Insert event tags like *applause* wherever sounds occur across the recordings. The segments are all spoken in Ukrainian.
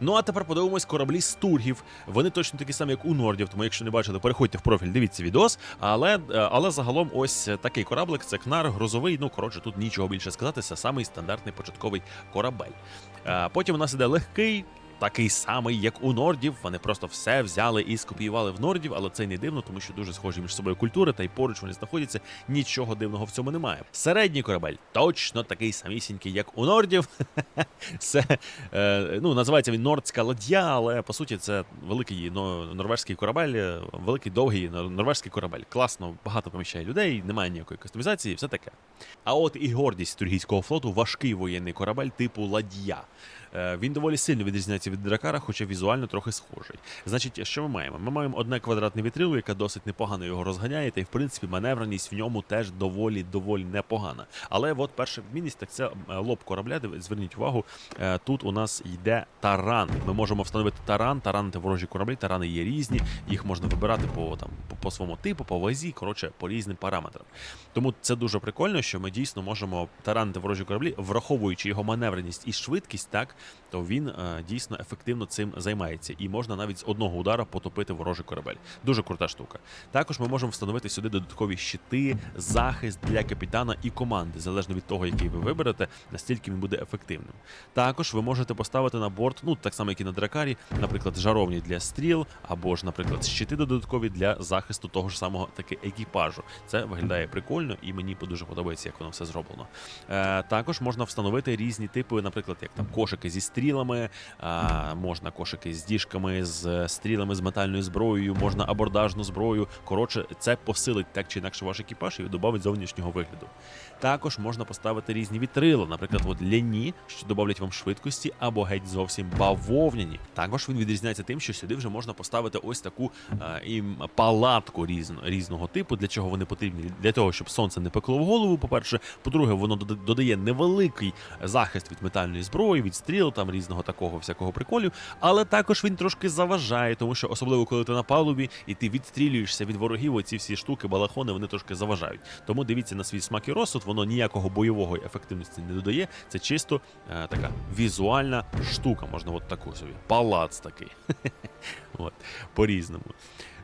Ну а тепер подивимось кораблі стургів. Вони точно такі самі, як у нордів. Тому, якщо не бачили, переходьте в профіль, дивіться відос. Але, е, але загалом, ось такий кораблик це кнар грозовий. Ну коротше, тут нічого більше сказати. Це самий стандартний початковий корабель. Е, Потім у нас іде легкий. Такий самий, як у нордів. Вони просто все взяли і скопіювали в нордів, але це не дивно, тому що дуже схожі між собою культури, та й поруч вони знаходяться. Нічого дивного в цьому немає. Середній корабель точно такий самісінький, як у нордів. *laughs* Це е, ну називається він нордська ладья, але по суті це великий но- норвежський корабель, е, великий довгий нор- норвежський корабель. Класно, багато поміщає людей, немає ніякої кастомізації, все таке. А от і гордість тургійського флоту важкий воєнний корабель типу ладья. Е, Він доволі сильно відрізняється від дракара, хоча візуально трохи схожий. Значить, що ми маємо? Ми маємо одне квадратне вітрило, яке досить непогано його розганяє, та й в принципі маневреність в ньому теж доволі доволі непогана. Але от перша відмінність так це лоб корабля. Зверніть увагу, е, тут у нас йде таран. Ми можемо встановити таран, таранити ворожі кораблі. Тарани є різні, їх можна вибирати по там по своєму типу, по вазі, коротше, по різним параметрам. Тому це дуже прикольно, що ми дійсно можемо таранити ворожі кораблі, враховуючи його маневреність і швидкість, так то він е, дійсно ефективно цим займається, і можна навіть з одного удара потопити ворожий корабель. Дуже крута штука. Також ми можемо встановити сюди додаткові щити, захист для капітана і команди, залежно від того, який ви виберете, настільки він буде ефективним. Також ви можете поставити на борт, ну так само, як і на дракарі, наприклад, жаровні для стріл, або ж, наприклад, щити додаткові для захисту того ж самого таки екіпажу. Це виглядає прикольно, і мені дуже подобається, як воно все зроблено. Е, також можна встановити різні типи, наприклад, як там кошики зі стрілами, а, можна кошики з діжками, з стрілами, з метальною зброєю, можна абордажну зброю. Коротше, це посилить так чи інакше ваш екіпаж і додавить зовнішнього вигляду. Також можна поставити різні вітрила, наприклад, от ляні, що додавлять вам швидкості, або геть зовсім бавовняні. Також він відрізняється тим, що сюди вже можна поставити ось таку е, і палатку різно, різного типу. Для чого вони потрібні? Для того, щоб сонце не пекло в голову. По-перше, по-друге, воно додає невеликий захист від метальної зброї, від стріл, там різного такого всякого приколю. Але також він трошки заважає, тому що особливо коли ти на палубі і ти відстрілюєшся від ворогів, оці всі штуки, балахони, вони трошки заважають. Тому дивіться на свій смак і розсуд, воно ніякого бойового ефективності не додає. Це чисто е, така візуальна штука, можна от таку собі. Палац такий. *laughs* От, по-різному.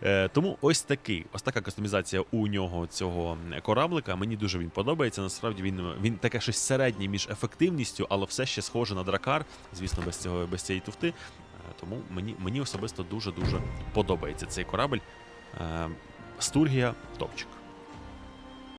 Е, тому ось такий, ось така кастомізація у нього цього кораблика. Мені дуже він подобається. Насправді він, він таке щось середнє між ефективністю, але все ще схоже на дракар. Звісно, без цього без цієї туфти. Е, тому мені, мені особисто дуже дуже подобається цей корабль. Е, Стургія топчик.